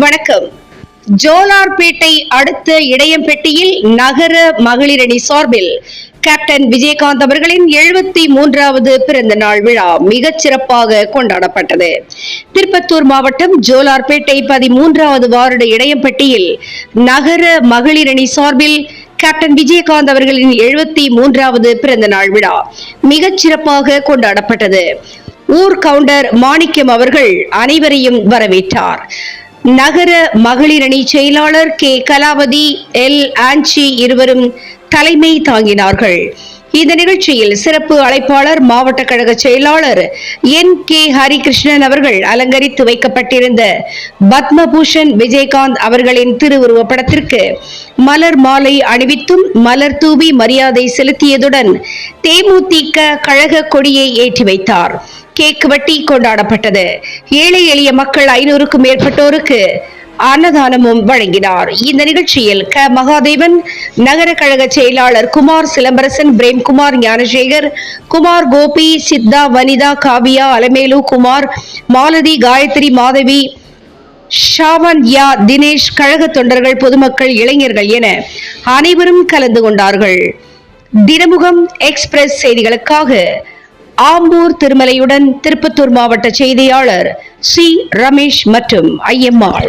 வணக்கம். ஜோலார்பேட்டை அடுத்த இடையம்பெட்டியில் நகர மகளிரணி சார்பில் கேப்டன் விஜயகாந்த் அவர்களின் எழுபத்தி மூன்றாவது பிறந்த நாள் விழா மிகச் சிறப்பாக கொண்டாடப்பட்டது. திருப்பத்தூர் மாவட்டம் ஜோலார்பேட்டை பதிமூன்றாவது வார்டு இடையம்பெட்டியில் நகர மகளிரணி சார்பில் கேப்டன் விஜயகாந்த் அவர்களின் எழுபத்தி மூன்றாவது பிறந்த நாள் விழா மிகச் சிறப்பாக கொண்டாடப்பட்டது. ஊர் கவுண்டர் மாணிக்கம் அவர்கள் அனைவரையும் வரவேற்றார். நகர மகளிரணி செயலாளர் கே. கலாவதி எல். ஆன்சி இருவரும் தலைமை தாங்கினார்கள். இந்த நிகழ்ச்சியில் சிறப்பு அழைப்பாளர் மாவட்ட கழக செயலாளர் என் கே ஹரிகிருஷ்ணன் அவர்கள் அலங்கரித்து வைக்கப்பட்டிருந்த பத்மபூஷன் விஜயகாந்த் அவர்களின் திருவுருவப் படத்திற்கு மலர் மாலை அணிவித்தும் மலர் தூவி மரியாதை செலுத்தியதுடன் தேமுதிக கழக கொடியை ஏற்றி வைத்தார். கேக் வெட்டி கொண்டாடப்பட்டது. ஏழை எளிய மக்கள் ஐநூறுக்கும் மேற்பட்டோருக்கு அன்னதானமும் வழங்கினார். இந்த நிகழ்ச்சியில் க. மகாதேவன் நகர கழக செயலாளர் குமார் சிலம்பரசன் பிரேம்குமார் ஞானசேகர் குமார் கோபி சித்தா வனிதா காவியா அலமேலு குமார் மாலதி காயத்ரி மாதவி ஷாவன் யா தினேஷ் கழக தொண்டர்கள் பொதுமக்கள் இளைஞர்கள் என அனைவரும் கலந்து கொண்டார்கள். தினமுகம் எக்ஸ்பிரஸ் செய்திகளுக்காக ஆம்பூர் திருமலையுடன் திருப்பத்தூர் மாவட்ட செய்தியாளர் சி. ரமேஷ் மற்றும் ஐயம்மாள்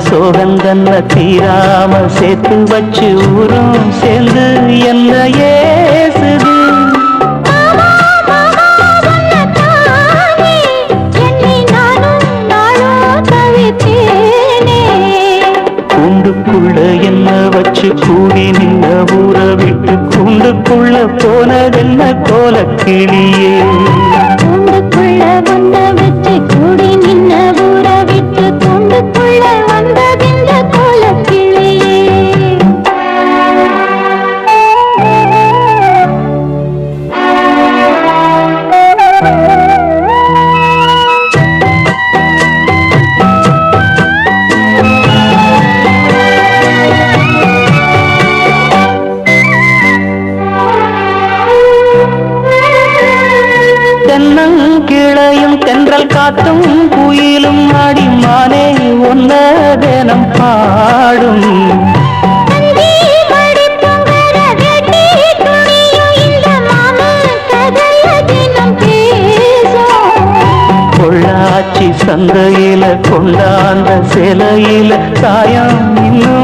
சோகந்தன்ன தீராம சேர்த்து வச்சு ஊரும் சேர்ந்து என்ன ஏசுது? கூண்டுக்குள்ள என்ன வச்சு கூடி நின்ன ஊற விட்டு கூண்டுக்குள்ள போனதென்ன கோல கிளியே தென்றல் காத்தும் குயிலும் ஆடி மானே ஒன்ன தினம் பாடும் பொள்ளாச்சி சந்தையில கொண்டாந்த சிலையில சாயம் இன்னும்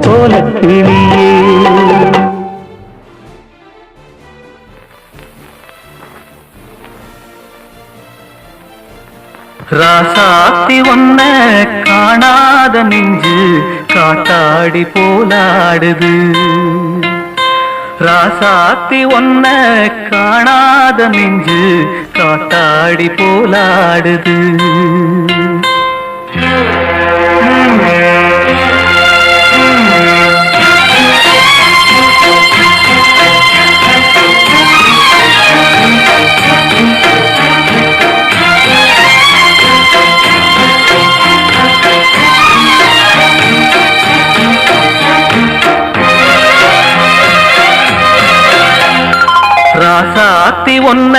போனதென்ன கிளியே ராசாத்தி ஒன்ன காணாத நெஞ்சு காட்டாடி போலாடுது. ராசாத்தி ஒன்ன காணாத நெஞ்சு காட்டாடி போலாடுது. ராசாத்தி ஒன்ன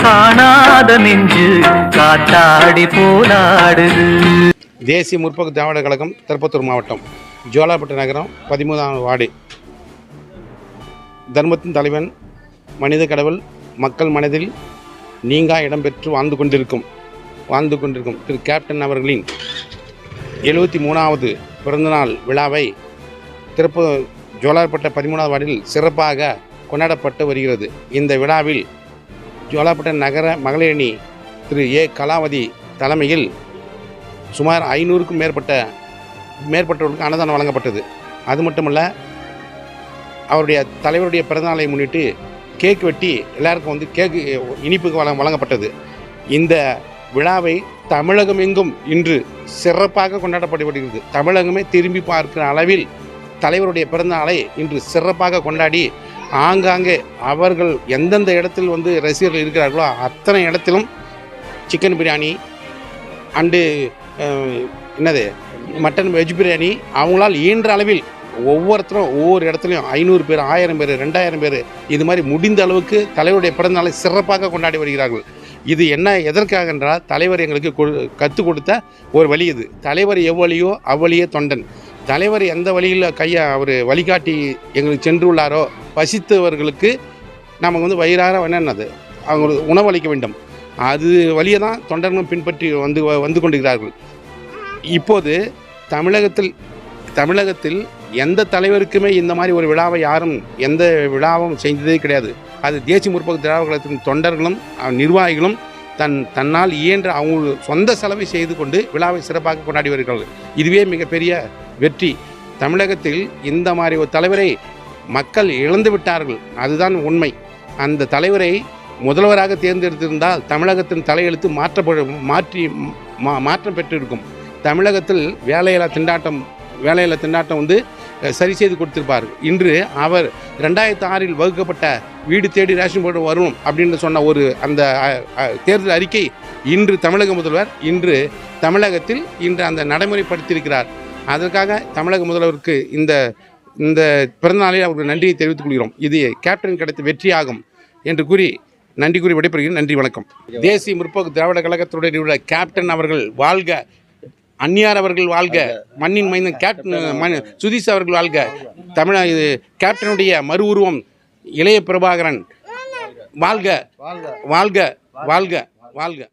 காணாத நெஞ்சு காட்டாடி போலாடுது தேசிய முற்போக்கு திராவிட கழகம் திருப்பத்தூர் மாவட்டம் ஜோலாப்பட்டு நகரம் பதிமூணாம் வார்டு. தர்மத்தின் தலைவன் மனித கடவுள் மக்கள் மனதில் நீங்கா இடம்பெற்று வாழ்ந்து கொண்டிருக்கும் வாழ்ந்து கொண்டிருக்கும் திரு கேப்டன் அவர்களின் எழுபத்தி மூணாவது பிறந்தநாள் விழாவை திருப்ப ஜோலார்பட்ட பதிமூணாவது வார்டில் சிறப்பாக கொண்டாடப்பட்டு வருகிறது. இந்த விழாவில் ஜோலாப்பட்ட நகர மகளிரணி திரு ஏ. கலாவதி தலைமையில் சுமார் ஐநூறுக்கும் மேற்பட்ட மேற்பட்டவர்களுக்கு அன்னதானம் வழங்கப்பட்டது. அது மட்டுமல்ல அவருடைய தலைவருடைய பிறந்தநாளை முன்னிட்டு கேக் வெட்டி எல்லாருக்கும் வந்து கேக்கு இனிப்புக்கு வழங்க வழங்கப்பட்டது. இந்த விழாவை தமிழகம் எங்கும் இன்று சிறப்பாக கொண்டாடப்பட்டு வருகிறது. தமிழகமே திரும்பி பார்க்கிற அளவில் தலைவருடைய பிறந்தநாளை இன்று சிறப்பாக கொண்டாடி ஆங்காங்கே அவர்கள் எந்தெந்த இடத்தில் வந்து ரசிகர்கள் இருக்கிறார்களோ அத்தனை இடத்திலும் சிக்கன் பிரியாணி அண்டு என்னது மட்டன் வெஜ் பிரியாணி அவங்களால் ஈன்ற அளவில் ஒவ்வொருத்தரும் ஒவ்வொரு இடத்துலையும் ஐநூறு பேர் ஆயிரம் பேர் ரெண்டாயிரம் பேர் இது மாதிரி முடிந்த அளவுக்கு தலைவருடைய பிறந்தநாளை சிறப்பாக கொண்டாடி வருகிறார்கள். இது என்ன எதற்காக என்றால் தலைவர் எங்களுக்கு கற்றுக் கொடுத்த ஒரு வழி இது. தலைவர் எவ்வளியோ அவ்வளியே தொண்டன். தலைவர் எந்த வழியில் கையை அவர் வழிகாட்டி எங்களுக்கு சென்றுள்ளாரோ பசித்தவர்களுக்கு நமக்கு வந்து வயிறார என்னது அவங்களுக்கு உணவளிக்க வேண்டும். அது வழியை தான் தொண்டர்களும் பின்பற்றி வந்து வந்து கொண்டிருக்கிறார்கள். இப்போது தமிழகத்தில் தமிழகத்தில் எந்த தலைவருக்குமே இந்த மாதிரி ஒரு விழாவை யாரும் எந்த விழாவும் செஞ்சதே கிடையாது. அது தேசிய முற்போக்கு திராவிட கழகத்தின் தொண்டர்களும் நிர்வாகிகளும் தன் தன்னால் இயன்ற அவங்க சொந்த செலவை செய்து கொண்டு விழாவை சிறப்பாக கொண்டாடி வருகிறார்கள். இதுவே மிகப்பெரிய வெற்றி. தமிழகத்தில் இந்த மாதிரி ஒரு தலைவரை மக்கள் இழந்து விட்டார்கள். அதுதான் உண்மை. அந்த தலைவரை முதல்வராக தேர்ந்தெடுத்திருந்தால் தமிழகத்தின் தலையெழுத்து மாற்றப்படும் மாற்றி மா- மாற்றம் பெற்றிருக்கும். தமிழகத்தில் வேலையில்லா திண்டாட்டம் வேலையில்லா திண்டாட்டம் வந்து சரி செய்து கொடுத்திருப்பார். இன்று அவர் ரெண்டாயிரத்தி ஆறில் வகுக்கப்பட்ட வீடு தேடி ரேஷன் போர்டு வரும் அப்படின்னு சொன்ன ஒரு அந்த தேர்தல் அறிக்கை இன்று தமிழக முதல்வர் இன்று தமிழகத்தில் இன்று அந்த நடைமுறைப்படுத்தியிருக்கிறார். அதற்காக தமிழக முதல்வருக்கு இந்த இந்த பிறந்தநாளில் அவருக்கு நன்றியை தெரிவித்துக் கொள்கிறோம். இது கேப்டன் கிடைத்த வெற்றியாகும் என்று கூறி நன்றி கூறி விடைபெறுகிறேன். நன்றி வணக்கம். தேசிய முற்போக்கு திராவிட கழகத்துடன் உள்ள கேப்டன் அவர்கள் வாழ்க அந்நியார் அவர்கள் வாழ்க. மண்ணின் மைந்தன் கேப்டன் சுதீஷ் அவர்கள் வாழ்க. தமிழ இது கேப்டனுடைய மறு உருவம் இளைய பிரபாகரன். வாழ்க. வாழ்க. வாழ்க. வாழ்க.